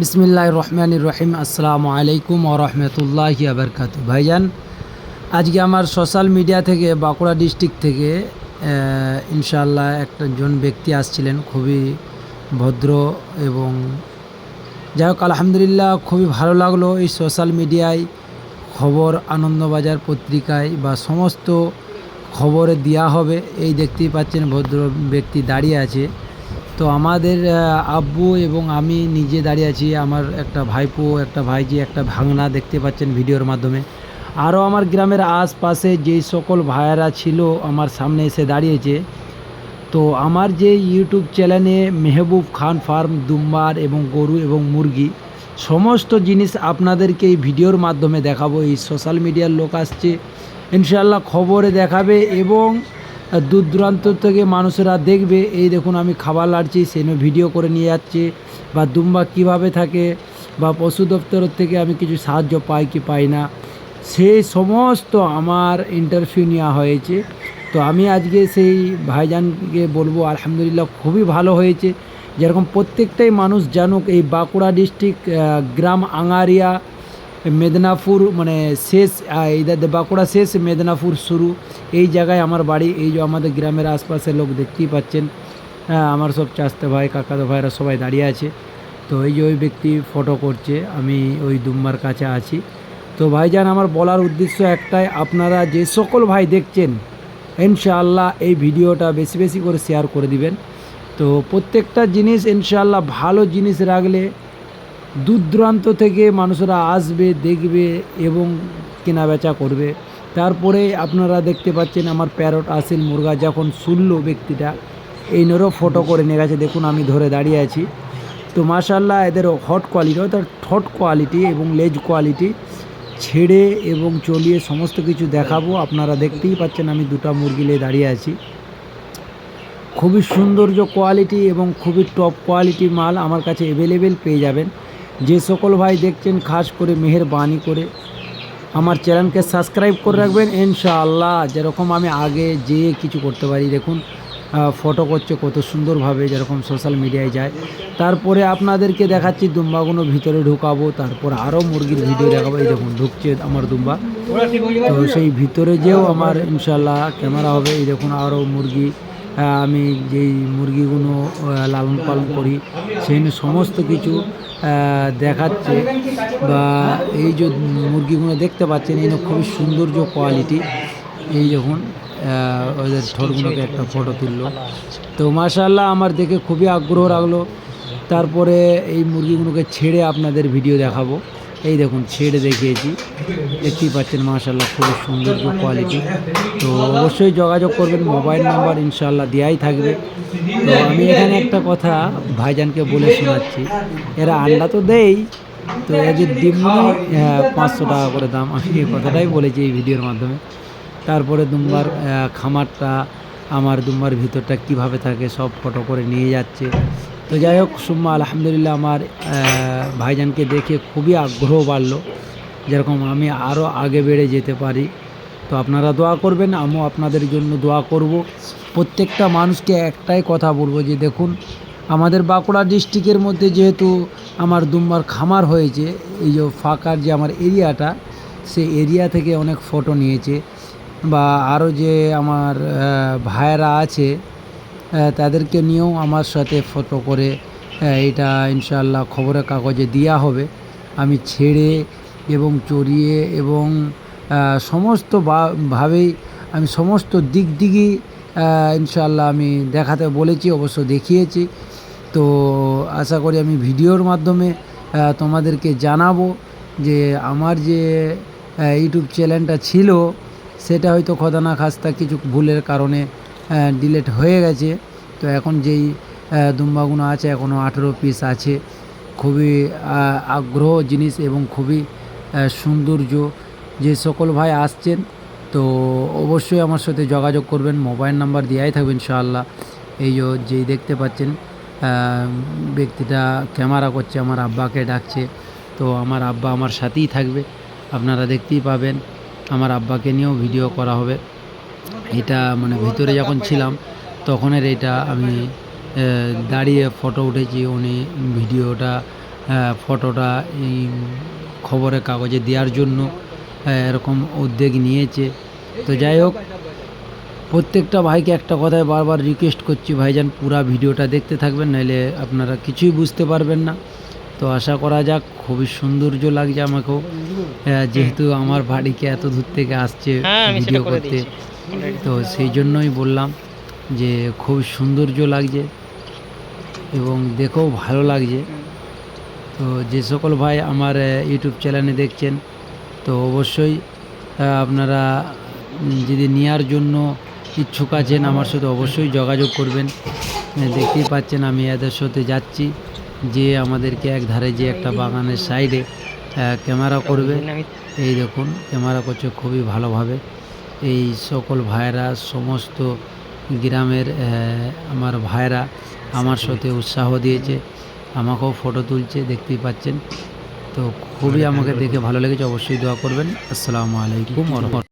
বিসমিল্লাহ রহমান রহিম। আসসালামু আলাইকুম ও আবরকাত ভাইজান, আজকে আমার সোশ্যাল মিডিয়া থেকে, বাঁকুড়া ডিস্ট্রিক্ট থেকে ইনশাল্লাহ ইনশাআল্লাহ একজন ব্যক্তি আসছিলেন, খুবই ভদ্র এবং যাই হোক, আলহামদুলিল্লাহ খুবই ভালো লাগল এই সোশ্যাল মিডিয়ায় খবর, আনন্দবাজার পত্রিকায় বা সমস্ত খবরে দেওয়া হবে। এই দেখতেই পাচ্ছেন ভদ্র ব্যক্তি দাঁড়িয়ে আছে। তো আমাদের আব্বু এবং আমি নিজে দাঁড়িয়ে আছি। আমার একটা ভাইপো, একটা ভাইজি, একটা ভাঙনা দেখতে পাচ্ছেন ভিডিওর মাধ্যমে। আরও আমার গ্রামের আশপাশে যেই সকল ভাইয়েরা ছিল, আমার সামনে এসে দাঁড়িয়েছে। তো আমার যে ইউটিউব চ্যানেলে মেহবুব খান ফার্ম, দুম্বার এবং গরু এবং মুরগি, সমস্ত জিনিস আপনাদেরকে এই ভিডিওর মাধ্যমে দেখাবো। এই সোশ্যাল মিডিয়ার লোক আসছে। ইনশাআল্লাহ খবরে দেখাবে এবং দূর দূরান্ত থেকে মানুষেরা দেখবে, এই দেখুন আমি খাবার লাড়ছি সেখানে ভিডিও করে নিয়ে যাচ্ছে, বা দুম্বা কীভাবে থাকে, বা পশু দপ্তরের থেকে আমি কিছু সাহায্য পাই কি পাই না সেই সমস্ত আমার ইন্টারভিউ নেওয়া হয়েছে। তো আমি আজকে সেই ভাইজানকে বলব, আলহামদুলিল্লাহ খুবই ভালো হয়েছে। যেরকম প্রত্যেকটাই মানুষ জানুক, এই বাঁকুড়া ডিস্ট্রিক্ট গ্রাম আঙারিয়া মেদিনীপুর মানে শেষ বাঁকুড়া শেষ মেদিনীপুর শুরু। এই জায়গায় আমার বাড়ি এই যে আমাদের গ্রামের আশপাশের লোক দেখতেই পাচ্ছেন। হ্যাঁ, আমার সব চাষতে ভাই কাকাতো ভাইরা সবাই দাঁড়িয়ে আছে। তো এই যে ওই ব্যক্তি ফটো করছে আমি ওই দুম্বার কাছে আছি। তো ভাইজান আমার বলার উদ্দেশ্য একটাই আপনারা যে সকল ভাই দেখছেন ইনশাআল্লাহ এই ভিডিওটা বেশি বেশি করে শেয়ার করে দিবেন। তো প্রত্যেকটা জিনিস ইনশাআল্লাহ ভালো জিনিস রাখলে দূর দূরান্ত থেকে মানুষরা আসবে, দেখবে এবং কেনা বেচা করবে। তারপরে আপনারা দেখতে পাচ্ছেন আমার প্যারট আসিল মুরগা যখন শুনলো ব্যক্তিটা, এই নেরও ফটো করে নিয়ে গেছে। দেখুন, আমি ধরে দাঁড়িয়ে আছি। তো মাশাল্লাহ এদের হট কোয়ালিটি অর্থাৎ ঠট কোয়ালিটি এবং লেজ কোয়ালিটি ছেড়ে এবং চলিয়ে সমস্ত কিছু দেখাবো। আপনারা দেখতেই পাচ্ছেন আমি দুটো মুরগি নিয়ে দাঁড়িয়ে আছি। খুবই সৌন্দর্য কোয়ালিটি এবং খুবই টপ কোয়ালিটি মাল আমার কাছে অ্যাভেলেবেল পেয়ে যাবেন। যে সকল ভাই দেখছেন, খাস করে মেহেরবানি করে আমার চ্যানেলকে সাবস্ক্রাইব করে রাখবেন। ইনশাআল্লাহ, যেরকম আমি আগে যেয়ে কিছু করতে পারি, দেখুন ফটো করছে, কত সুন্দরভাবে যেরকম সোশ্যাল মিডিয়ায় যায়। তারপরে আপনাদেরকে দেখাচ্ছি দুম্বাগুলো ভিতরে ঢুকাবো, তারপর আরও মুরগির ভিডিও দেখাবো। এই দেখুন, ঢুকছে আমার দুম্বা। তো সেই ভিতরে যেও আমার ইনশাল্লাহ ক্যামেরা হবে। এই দেখুন আরও মুরগি আমি যেই মুরগিগুলো লালন পালন করি, সেই সমস্ত কিছু দেখাচ্ছে বা এই যে মুরগিগুলো দেখতে পাচ্ছেন, এই খুবই সৌন্দর্য কোয়ালিটি এই যখন ওদের ঠোঁটগুলোকে একটা ফটো তুললো। তো মাশাল্লাহ আমার দেখে খুবই আগ্রহ রাখল তারপরে এই মুরগিগুলোকে ছেড়ে আপনাদের ভিডিও দেখাবো। এই দেখুন, ছেড়ে দেখিয়েছি। দেখতেই পাচ্ছেন মাশাল্লাহ খুবই সৌন্দর্য কোয়ালিটি তো অবশ্যই যোগাযোগ করবেন, মোবাইল নাম্বার ইনশাল্লাহ দেওয়াই থাকবে। তো আমি এখানে একটা কথা ভাইজানকে বলে শোনাচ্ছি, এরা আন্ডা তো দেই, তো এদের ডিমগুলো পাঁচশো টাকা করে দাম, আমি এই কথাটাই বলেছি এই ভিডিওর মাধ্যমে। তারপরে দুম্বার খামারটা, আমার দুম্বার ভিতরটা কীভাবে থাকে, সব ফটো করে নিয়ে যাচ্ছে। তো যাই হোক, সুম্মা আলহামদুলিল্লাহ আমার ভাইজানকে দেখে খুবই আগ্রহ বাড়লো। যেরকম আমি আরও আগে বেড়ে যেতে পারি। তো আপনারা দোয়া করবেন, আমিও আপনাদের জন্য দোয়া করব। প্রত্যেকটা মানুষকে একটাই কথা বলব যে, দেখুন, আমাদের বাঁকুড়া ডিস্ট্রিক্টের মধ্যে যেহেতু আমার দুম্বার খামার হয়েছে, এই যে ফাঁকার যে আমার এরিয়াটা সে এরিয়া থেকে অনেক ফটো নিয়েছে। বা আরও যে আমার ভাইয়েরা আছে তাদেরকে নিয়েও আমার সাথে ফটো করে এটা ইনশাআল্লাহ খবরের কাগজে দেওয়া হবে। আমি ছেড়ে এবং চড়িয়ে এবং সমস্ত ভাবেই আমি সমস্ত দিক দিকই আহ, ইনশাআল্লাহ আমি দেখাতে বলেছি অবশ্য দেখিয়েছি। তো আশা করি আমি ভিডিওর মাধ্যমে তোমাদেরকে জানাব যে আমার যে ইউটিউব চ্যানেলটা ছিল সেটা হয়তো খোদা না খাস্তা কিছু ভুলের কারণে ডিলেট হয়ে গেছে। তো এখন যেই আহ, দুম্বাগুলো আছে এখনও আঠেরো পিস আছে। খুবই আগ্রহ জিনিস এবং খুবই সৌন্দর্য। যে সকল ভাই আসছেন তো অবশ্যই আমার সাথে যোগাযোগ করবেন। মোবাইল নাম্বার দেওয়াই থাকবে ইনশাআল্লাহ। এই যেই দেখতে পাচ্ছেন ব্যক্তিটা ক্যামেরা করছে আমার আব্বাকে ডাকছে। তো আমার আব্বা আমার সাথেই থাকবে। আপনারা দেখতেই পাবেন আমার আব্বাকে নিয়েও ভিডিও করা হবে। এটা মানে ভিতরে যখন ছিলাম তখনের এটা আমি দাঁড়িয়ে ফটো উঠেছি। উনি ভিডিওটা ফটোটা এই খবরের কাগজে দেওয়ার জন্য এরকম উদ্যোগ নিয়েছে। তো যাই হোক প্রত্যেকটা ভাইকে একটা কথায় বারবার রিকোয়েস্ট করছি ভাইজান পুরা ভিডিওটা দেখতে থাকবেন নাহলে আপনারা কিছুই বুঝতে পারবেন না। তো আশা করা যাক খুবই সৌন্দর্য লাগছে আমাকেও। যেহেতু আমার বাড়িকে এত দূর থেকে আসছে হ্যাঁ ভিডিও করতে তো সেই জন্যই বললাম যে খুব সৌন্দর্য লাগছে এবং দেখেও ভালো লাগছে। তো যে সকল ভাই আমার ইউটিউব চ্যানেলে দেখছেন, তো অবশ্যই আপনারা যদি নেওয়ার জন্য ইচ্ছুক আছেন আমার সাথে অবশ্যই যোগাযোগ করবেন। দেখতেই পাচ্ছেন আমি এদের সাথে যাচ্ছি, যে আমাদেরকে এক ধারে যে একটা বাগানের সাইডে ক্যামেরা করবে। এই দেখুন, ক্যামেরা করছে খুবই ভালোভাবে। এই সকল ভাইরা, সমস্ত গ্রামের আমার ভাইরা আমার সাথে উৎসাহ দিয়েছে আমাকেও ফটো তুলছে দেখতেই পাচ্ছেন। তো খুবই আমাকে দেখে ভালো লেগেছে অবশ্যই দোয়া করবেন। আসসালামু আলাইকুম